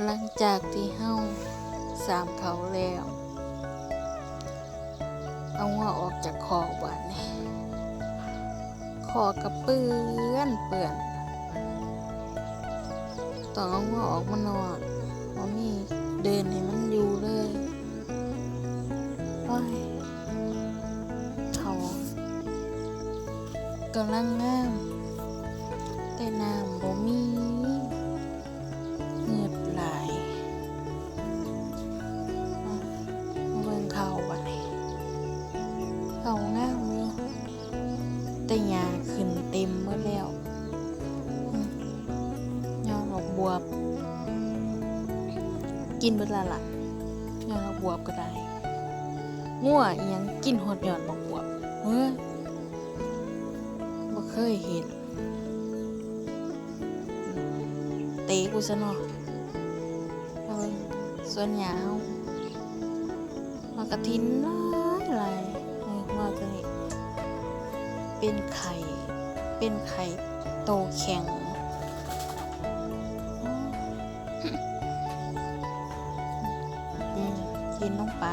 หลังจากที่เฮาสามเขาแล้ว เอาหัวออกจากคอกบาดนี่คอกระเปื้อนเปื่อนต้องเอาหัวออกมานอนเพราะมีเดินให้มันอยู่เลยโอ้ยเขากำลังงามแต่น้ำบ่มี เขางามอยู่แต่หญ้าขึ้นเต็มหมดแล้วยอดดอกบวบ กินเบิดและล่ะยอดดอกบวบก็ได้งัวอิหยังกินหดยอดดอกบวบเฮ้ยบ่เคยเห็นเตะกูซะเนาะเอส่วนยาวมากระทินหลาย เป็นไข่ เป็นไข่โตแข็ง กินลงไป